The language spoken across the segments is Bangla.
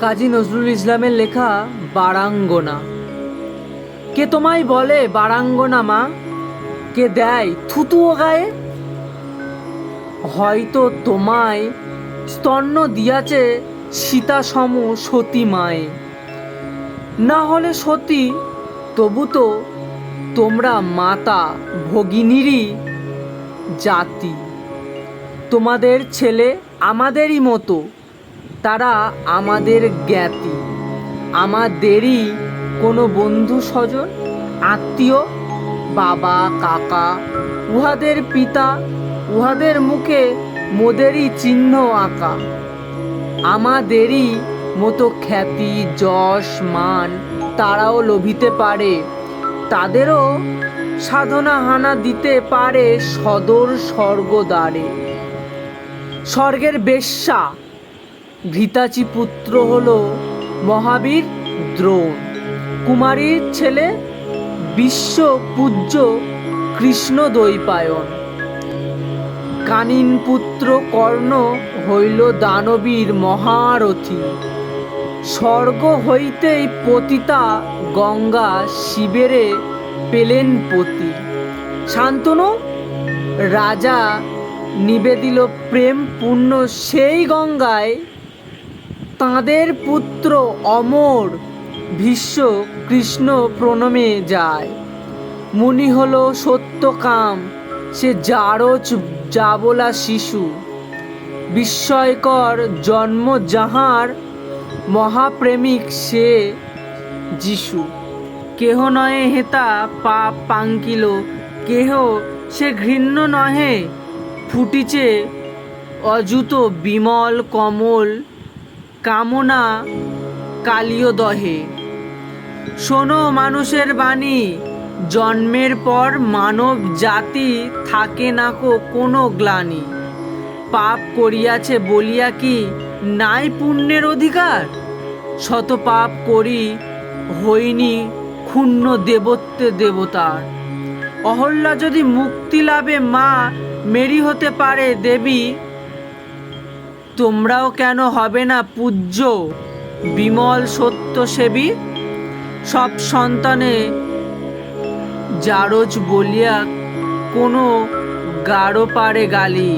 কাজী নজরুল ইসলামের লেখা বারাঙ্গনা। কে তোমায় বলে বারাঙ্গনা মা? কে দেয় থুতু ও গায়ে? হয়তো তোমায় স্তন্য দিয়াছে সীতা সম সতী মায়ে। না হলে সতী, তবু তো তোমরা মাতা ভগিনীরই জাতি। তোমাদের ছেলে আমাদেরই মতো। তারা আমাদের জ্ঞাতি। আমাদেরই কোনো বন্ধু স্বজন, আত্মীয়, বাবা, কাকা, উহাদের পিতা, উহাদের মুখে মোদেরই চিহ্ন আঁকা। আমাদেরই মতো খ্যাতি, যশ, মান তারাও লোভিতে পারে। তাদেরও সাধনা হানা দিতে পারে সদর স্বর্গদ্বারে। স্বর্গের বেশ্যা ঘৃতাচি পুত্র হল মহাবীর দ্রোণ। কুমারীর ছেলে বিশ্ব পূজ্য কৃষ্ণ দৈপায়ন কানিন পুত্র কর্ণ হইল দানবীর মহারথী। স্বর্গ হইতেই পতিতা গঙ্গা শিবেরে পেলেন পতি। শান্তনু, রাজা নিবেদিল প্রেম পূর্ণ সেই গঙ্গায় তাঁদের পুত্র অমর, ভীষ্ম কৃষ্ণ প্রণমে যায়। মুনি হল সত্যকাম, সে জারজ জাবলা শিশু। বিস্ময়কর জন্ম যাহার, মহাপ্রেমিক সে যিশু। কেহ নহে হেতা পাপ পাঙ্কিল, কেহ সে ঘৃণ্য নহে, ফুটিছে অযুত বিমল কমল। কামনা কালীয় দহে। শোনো মানুষের বাণী, জন্মের পর মানব জাতি থাকে নাকো কোনো গ্লানি। পাপ করিয়াছে বলিয়া কি নাই পুণ্যের অধিকার? শত পাপ করি হইনি ক্ষুণ্ণ দেবত্বে দেবতার। অহল্যা যদি মুক্তি লাভে মা, মেরি হতে পারে দেবী তোমরাও কেন হবে না পূজ্য, বিমল সত্য সেবী সব সন্তানে জারজ বলিয়া কোনো গাঢ় পারে গালি।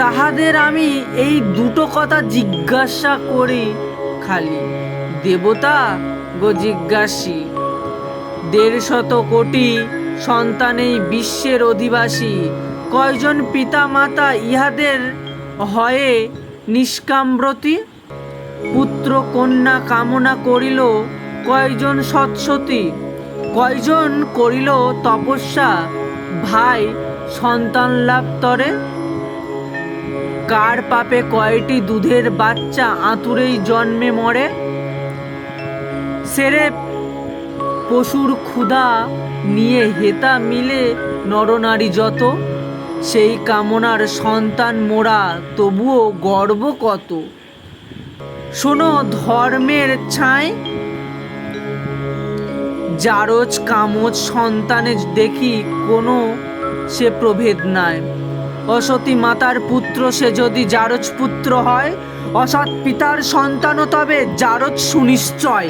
তাহাদের আমি এই দুটো কথা জিজ্ঞাসা করি খালি। দেবতা গো জিজ্ঞাসী দেড় শত কোটি সন্তানেই বিশ্বের অধিবাসী। কয়জন পিতা মাতা ইহাদের হয়ে নিষ্কাম্ব্রতি পুত্র কন্যা কামনা করিল, কয়জন সৎসতী, কয়জন করিল তপস্যা, ভাই সন্তান লাভ তরে? কার পাপে কয়টি দুধের বাচ্চা আতুরেই জন্মে মরে? সেরে পশুর ক্ষুধা নিয়ে হেতা মিলে নরনারী যত? সেই কামনার সন্তান মোরা, তবুও গর্ব কত? শোনো ধর্মের ছাই। জারজ কামজ সন্তানে দেখি কোনো সে প্রভেদ নাই। অসতী মাতার পুত্র সে যদি জারজ পুত্র হয়, অসৎ পিতার সন্তানও তবে জারজ সুনিশ্চয়।